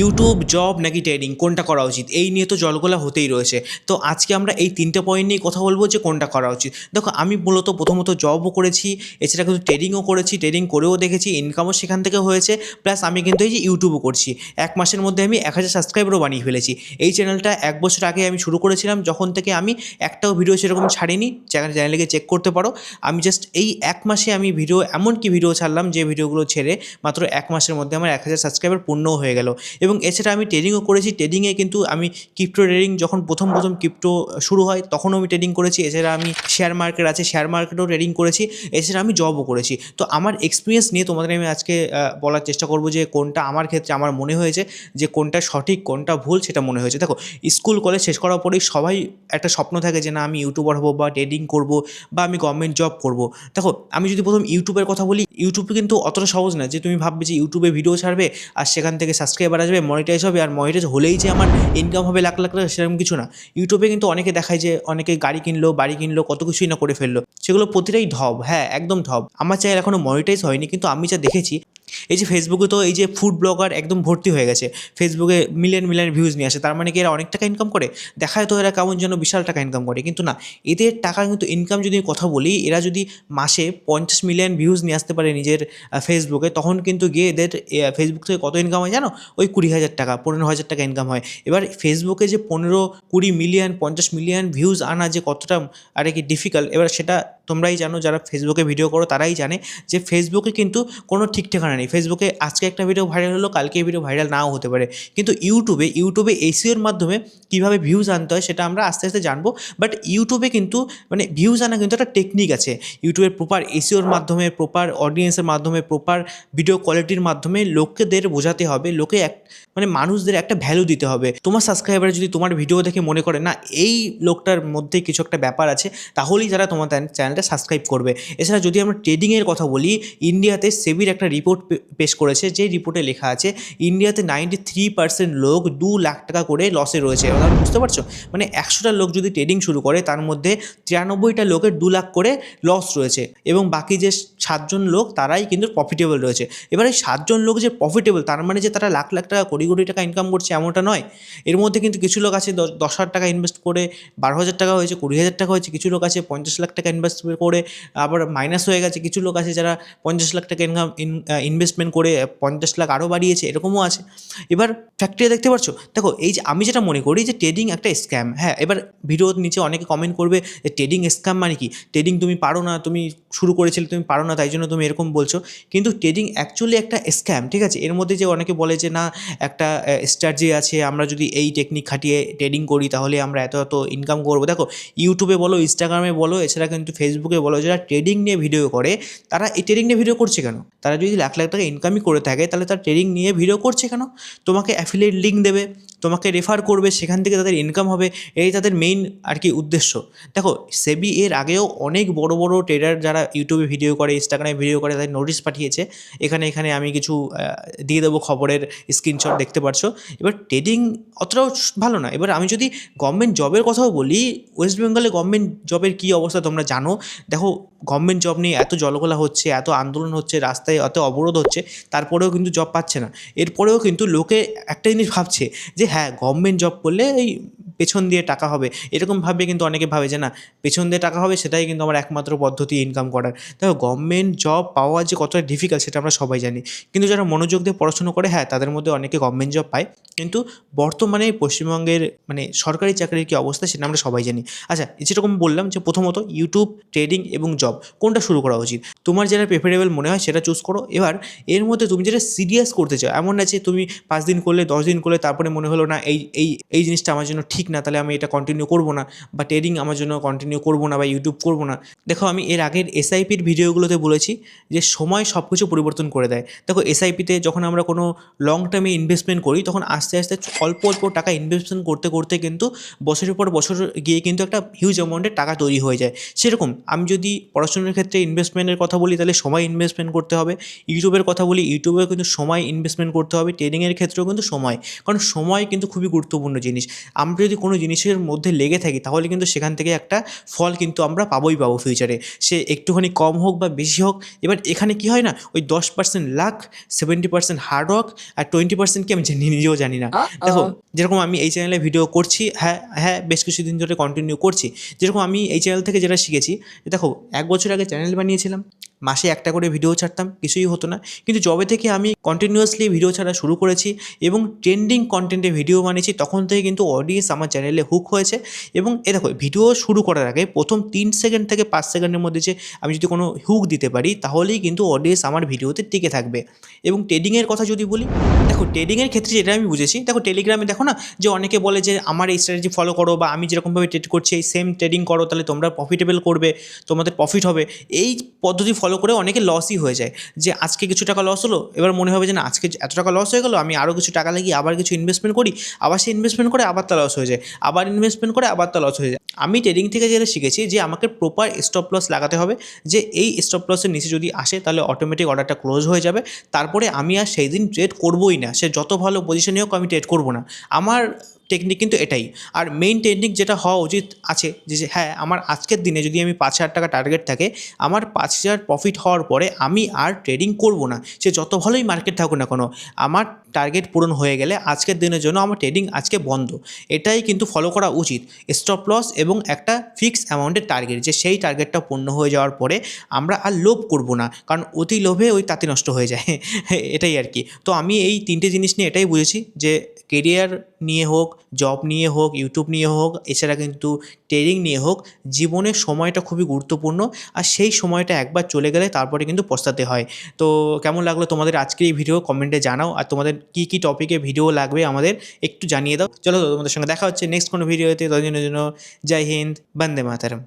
YouTube, job নাকি trading? কোনটা করা উচিত? এই নিয়ে তো জলগোলা হতেই রয়েছে। তো আজকে আমরা এই তিনটে পয়েন্ট নিয়ে কথা বলব যে কোনটা করা উচিত। দেখো, আমি মূলত প্রথমত জবও করেছি, এছাড়া কিন্তু ট্রেডিংও করেছি ট্রেডিং করেও দেখেছি ইনকামও সেখান থেকে হয়েছে প্লাস আমি কিন্তু এই যে ইউটিউবও করছি। এক মাসের মধ্যে আমি এক হাজার সাবস্ক্রাইবারও বানিয়ে ফেলেছি। এই চ্যানেলটা এক বছর আগে আমি শুরু করেছিলাম, যখন থেকে আমি একটাও ভিডিও সেরকম ছাড়িনি। চ্যানেল চ্যানেলে গিয়ে চেক করতে পারো। আমি জাস্ট এই এক মাসে আমি ভিডিও এমন কি ভিডিও ছাড়লাম যে ভিডিওগুলো ছেড়ে মাত্র এক মাসের মধ্যে আমার এক হাজার সাবস্ক্রাইবার পূর্ণও হয়ে গেল। এবং এছাড়া আমি ট্রেডিংও করেছি। ট্রেডিংয়ে কিন্তু আমি ক্রিপ্টো ট্রেডিং যখন প্রথম প্রথম ক্রিপ্টো শুরু হয়, তখনও আমি ট্রেডিং করেছি। এছাড়া আমি শেয়ার মার্কেট আছে শেয়ার মার্কেটও ট্রেডিং করেছি। এছাড়া আমি জবও করেছি। তো আমার এক্সপিরিয়েন্স নিয়ে তোমাদের আমি আজকে বলার চেষ্টা করব যে কোনটা আমার ক্ষেত্রে আমার মনে হয়েছে, যে কোনটা সঠিক, কোনটা ভুল সেটা মনে হয়েছে। দেখো স্কুল কলেজ শেষ করার পরেই সবাই একটা স্বপ্ন থাকে যে না, আমি ইউটিউবার হব বা ট্রেডিং করব বা আমি গভর্নমেন্ট জব করব। দেখো, আমি যদি প্রথম ইউটিউবের কথা বলি ইউটিউবে কিন্তু অতটা সহজ না যে তুমি ভাববে যে ইউটিউবে ভিডিও ছাড়বে আর সেখান থেকে সাবস্ক্রাইবার আসবে। মনিটাইজ হবে, আর মনিটাইজ হলেই যে আমার ইনকাম হবে লাখ লাখ টাকা সেরকম কিছু না। ইউটিউবে কিন্তু অনেকে দেখায় যে অনেকে গাড়ি কিনলো, বাড়ি কিনলো, কত কিছুই না করে ফেলল। সেগুলো প্রতিটাই ঢব হ্যাঁ একদম ঢব আমার চ্যানেল এখনও মনিটাইজ হয়নি, কিন্তু আমি যা দেখেছি এই যে ফেসবুকে তো এই যে ফুড ব্লগার একদম ভর্তি হয়ে গেছে। ফেসবুকে মিলিয়ন মিলিয়ন ভিউজ নিয়ে আসে, তার মানে কি এরা অনেক টাকা ইনকাম করে? দেখায় তো এরা কেমন যেন বিশাল টাকা ইনকাম করে, কিন্তু না, এদের টাকা কিন্তু ইনকাম যদি কথা বলি, এরা যদি মাসে পঞ্চাশ মিলিয়ন ভিউজ নিয়ে আসতে পারে নিজের ফেসবুকে তখন কিন্তু গিয়ে এদের ফেসবুক থেকে কত ইনকাম হয় জানো? ওই কুড়ি হাজার টাকা, পনেরো হাজার টাকা ইনকাম হয়। এবার ফেসবুকে যে পনেরো, কুড়ি মিলিয়ন পঞ্চাশ মিলিয়ন ভিউজ আনা যে কতটা, আর কি ডিফিকাল্ট এবার সেটা তোমরাই জানো, যারা ফেসবুকে ভিডিও করো, তারাই জানে যে ফেসবুকে কিন্তু কোনো ঠিক ঠিকানা নেই। ফেসবুকে আজকে একটা ভিডিও ভাইরাল হলো, কালকে ভিডিও ভাইরাল নাও হতে পারে। কিন্তু ইউটিউবে ইউটিউবে এসিওর মাধ্যমে কীভাবে ভিউজ আনতে হয় সেটা আমরা আস্তে আস্তে জানব। বাট ইউটিউবে কিন্তু মানে ভিউজ আনা কিন্তু একটা টেকনিক আছে। ইউটিউবের প্রপার এসিওর মাধ্যমে প্রপার অডিয়েন্সের মাধ্যমে প্রপার ভিডিও কোয়ালিটির মাধ্যমে লোকেদের বোঝাতে হবে, লোকে এক মানে মানুষদের একটা ভ্যালু দিতে হবে। তোমার সাবস্ক্রাইবার যদি তোমার ভিডিও দেখে মনে করে, না, এই লোকটার মধ্যে কিছু একটা ব্যাপার আছে, তাহলেই যারা তোমার চ্যানেলটা সাবস্ক্রাইব করবে। এছাড়া যদি আমরা ট্রেডিংয়ের কথা বলি ইন্ডিয়াতে সেবির একটা রিপোর্ট পেশ করেছে, যে রিপোর্টে লেখা আছে, ইন্ডিয়াতে নাইনটি থ্রি পার্সেন্ট লোক দু লাখ টাকা করে লসে রয়েছে। এবার বুঝতে পারছ? মানে একশোটা লোক যদি ট্রেডিং শুরু করে, তার মধ্যে তিরানব্বইটা লোকের দু লাখ করে লস রয়েছে এবং বাকি যে সাতজন লোক, তারাই কিন্তু প্রফিটেবল রয়েছে। এবার এই সাতজন লোক যে প্রফিটেবল তার মানে যে তারা লাখ লাখ টাকা, কোটি কোটি টাকা ইনকাম করছে এমনটা নয়। এর মধ্যে কিন্তু কিছু লোক আছে, দশ হাজার টাকা ইনভেস্ট করে, বারো হাজার টাকা হয়েছে, কুড়ি হাজার টাকা হয়েছে, কিছু লোক আছে পঞ্চাশ লাখ টাকা ইনভেস্ট করে, আবার মাইনাস হয়ে গেছে, কিছু লোক আছে যারা পঞ্চাশ লাখ টাকা ইনকাম ইনভেস্টমেন্ট করে পঞ্চাশ লাখ আরও বাড়িয়েছে, এরকমও আছে। এবার ফ্যাক্টরি দেখতে পাচ্ছ? দেখো, এই যে আমি যেটা মনে করি যে ট্রেডিং একটা স্ক্যাম হ্যাঁ এবার ভিডিওর নিচে অনেকে কমেন্ট করবে যে ট্রেডিং স্ক্যাম মানে কি? ট্রেডিং তুমি পারো না, তুমি শুরু করেছিলে, তুমি পারো না, তাই জন্য তুমি এরকম বলছো। কিন্তু ট্রেডিং অ্যাকচুয়ালি একটা স্ক্যাম ঠিক আছে? এর মধ্যে যে অনেকে বলে যে, না, একটা স্ট্র্যাটেজি আছে, আমরা যদি এই টেকনিক খাটিয়ে ট্রেডিং করি, তাহলে আমরা এত এত ইনকাম করব। দেখো ইউটিউবে বলো ইনস্টাগ্রামে বলো, এছাড়া কিন্তু ফেসবুকে বলো, যারা ট্রেডিং নিয়ে ভিডিও করে, তারা এই ট্রেডিং নিয়ে ভিডিও করছে কেন? তারা যদি লাখ লাখ টাকা ইনকামই করে থাকে, তাহলে তারা ট্রেডিং নিয়ে ভিডিও করছে কেন? তোমাকে অ্যাফিলিয়েট লিঙ্ক দেবে, তোমাকে রেফার করবে, সেখান থেকে তাদের ইনকাম হবে, এই তাদের মেইন আর কি উদ্দেশ্য। দেখো সেবি এর আগেও অনেক বড় বড় ট্রেডার যারা ইউটিউবে ভিডিও করে ইনস্টাগ্রামে ভিডিও করে, তাদের নোটিশ পাঠিয়েছে। এখানে এখানে আমি কিছু দিয়ে দেবো খবরের স্ক্রিনশট দেখতে পারছ। এবার ট্রেডিং অতটাও ভালো না। এবার আমি যদি গভর্নমেন্ট জবের কথাও বলি ওয়েস্ট বেঙ্গলে গভর্নমেন্ট জবের কী অবস্থা তোমরা জানো? দেখো গভর্নমেন্ট জব নিয়ে এত জলগোলা হচ্ছে, এত আন্দোলন হচ্ছে, রাস্তায় এত অবরোধ হচ্ছে, তারপরেও কিন্তু জব পাচ্ছে না। এরপরেও কিন্তু লোকে একটা জিনিস ভাবছে যে হ্যাঁ গভর্নমেন্ট জব করলে এই পেছন দিয়ে টাকা হবে। এরকম ভাবে কিন্তু অনেকে ভাবে যে না, পেছন দিয়ে টাকা হবে সেটাই কিন্তু আমার একমাত্র পদ্ধতি ইনকাম করার। দেখো গভর্নমেন্ট জব পাওয়া যে কতটা ডিফিকাল্ট সেটা আমরা সবাই জানি। কিন্তু যারা মনোযোগ দিয়ে পড়াশুনো করে হ্যাঁ তাদের মধ্যে অনেকে গভর্নমেন্ট জব পায়। কিন্তু বর্তমানে পশ্চিমবঙ্গের মানে সরকারি চাকরির কী অবস্থা সেটা আমরা সবাই জানি। আচ্ছা যেরকম বললাম যে প্রথমত ইউটিউব ট্রেডিং এবং জব কোনটা শুরু করা উচিত? তোমার যেটা প্রেফারেবল মনে হয় সেটা চুজ করো। এবার এর মধ্যে তুমি যেটা সিরিয়াস করতে চাও, এমন না যে তুমি পাঁচ দিন করলে, দশ দিন করলে তারপরে মনে হলো না এই এই এই জিনিসটা আমার জন্য ঠিক না, তাহলে আমি এটা কন্টিনিউ করব না বা ট্রেডিং আমার জন্য কন্টিনিউ করব না বা ইউটিউব করব না। দেখো, আমি এর আগের এসআইপির ভিডিওগুলোতে বলেছি যে সময় সব কিছু পরিবর্তন করে দেয়। দেখো এসআইপিতে যখন আমরা কোনো লং টার্মে ইনভেস্টমেন্ট করি, তখন আস্তে আস্তে অল্প অল্প টাকা ইনভেস্টমেন্ট করতে করতে কিন্তু বছরের পর বছর গিয়ে কিন্তু একটা হিউজ অ্যামাউন্টের টাকা তৈরি হয়ে যায়। সেরকম আমি যদি পড়াশোনার ক্ষেত্রে ইনভেস্টমেন্টের কথা বলি, তাহলে সময় ইনভেস্টমেন্ট করতে হবে। ইউটিউবের কথা বলি ইউটিউবেও কিন্তু সময় ইনভেস্টমেন্ট করতে হবে ট্রেডিংয়ের ক্ষেত্রেও কিন্তু সময়। কারণ সময় কিন্তু খুবই গুরুত্বপূর্ণ জিনিস। আমরা যদি কোনো জিনিসের মধ্যে লেগে থাকি তাহলে কিন্তু সেখান থেকে একটা ফল কিন্তু আমরা পাবোই পাবো ফিউচারে সে একটুখানি কম হোক বা বেশি হোক এবার এখানে কি হয় না ওই দশ percent luck seventy percent hard work আর টোয়েন্টি পার্সেন্ট কি আমি জানি নিজেও জানি না। দেখো যেরকম আমি এই চ্যানেলে ভিডিও করছি হ্যাঁ হ্যাঁ বেশ কিছুদিন ধরে কন্টিনিউ করছি যেরকম আমি এই চ্যানেল থেকে যেটা শিখেছি দেখো এক বছর আগে চ্যানেল বানিয়েছিলাম মাসে একটা করে ভিডিও ছাড়তাম, কিছুই হতো না। কিন্তু যবে থেকে আমি কন্টিনিউয়াসলি ভিডিও ছাড়া শুরু করেছি এবং ট্রেন্ডিং কন্টেন্টে ভিডিও বানিয়েছি, তখন থেকে কিন্তু অডিয়েন্স আমার চ্যানেলে হুক হয়েছে। এবং এ দেখো ভিডিও শুরু করার আগে প্রথম তিন সেকেন্ড থেকে পাঁচ সেকেন্ডের মধ্যে যে আমি যদি কোনো হুক দিতে পারি, তাহলেই কিন্তু অডিয়েন্স আমার ভিডিওতে টিকে থাকবে। এবং ট্রেডিংয়ের কথা যদি বলি, দেখো ট্রেডিংয়ের ক্ষেত্রে যেটা আমি বুঝেছি, দেখো টেলিগ্রামে দেখো না, যে অনেকে বলে যে আমার এই স্ট্র্যাটেজি ফলো করো বা আমি যেরকমভাবে ট্রেড করছি, এই সেম ট্রেডিং করো, তাহলে তোমরা প্রফিটেবল করবে, তোমাদের প্রফিট হবে। এই পদ্ধতি ফলো করে অনেকে লসই হয়ে যায়। যে আজকে কিছু টাকা লস হলো, এবার মনে হবে যে না, আজকে এত টাকা লস হয়ে গেলো, আমি আরও কিছু টাকা লাগিয়ে আবার কিছু ইনভেস্টমেন্ট করি, আবার সে ইনভেস্টমেন্ট করে আবার তা লস হয়ে যায়। আবার ইনভেস্টমেন্ট করে আবার তা লস হয়ে যায়। আমি ট্রেডিং থেকে যেটা শিখেছি, যে আমাকে প্রপার স্টপ লস লাগাতে হবে, যে এই স্টপ লসের নিচে যদি আসে, তাহলে অটোমেটিক অর্ডারটা ক্লোজ হয়ে যাবে। তারপরে আমি আর সেই দিন ট্রেড করবোই না। সে যত ভালো পজিশনে হোক, আমি ট্রেড করব না। আমার টেকনিক কিন্তু এটাই। আর মেইন টেকনিক যেটা হওয়া উচিত আছে যে হ্যাঁ আমার আজকের দিনে যদি আমি পাঁচ হাজার টাকা টার্গেট থাকে, আমার পাঁচ হাজার প্রফিট হওয়ার পরে আমি আর ট্রেডিং করব না। সে যত ভালোই মার্কেট থাকুক না কোনো, আমার টার্গেট পূরণ হয়ে গেলে আজকের দিনের জন্য আমার ট্রেডিং আজকে বন্ধ। এটাই কিন্তু ফলো করা উচিত। স্টপ লস এবং একটা ফিক্স অ্যামাউন্টের টার্গেট যে, সেই টার্গেটটা পূর্ণ হয়ে যাওয়ার পরে আমরা আর লোভ করব না। কারণ অতি লোভে ওই তাঁতি নষ্ট হয়ে যায়। এটাই আর কি। তো আমি এই তিনটে জিনিস নিয়ে এটাই বুঝেছি যে কেরিয়ার নিয়ে হোক জব নিয়ে হোক ইউটিউব নিয়ে হোক, এছাড়া কিন্তু ট্রেডিং নিয়ে হোক জীবনের সময়টা খুবই গুরুত্বপূর্ণ। আর সেই সময়টা একবার চলে গেলে তারপরে কিন্তু পস্তাতে হয়। তো কেমন লাগল তোমাদের আজকের এই ভিডিও কমেন্টে জানাও। আর তোমাদের কী কী টপিকে ভিডিও লাগবে আমাদের একটু জানিয়ে দাও। চলো তোমাদের সঙ্গে দেখা হচ্ছে নেক্সট কোনো ভিডিওতে ততদিনের জন্য জয় হিন্দ, বন্দে মাতারম।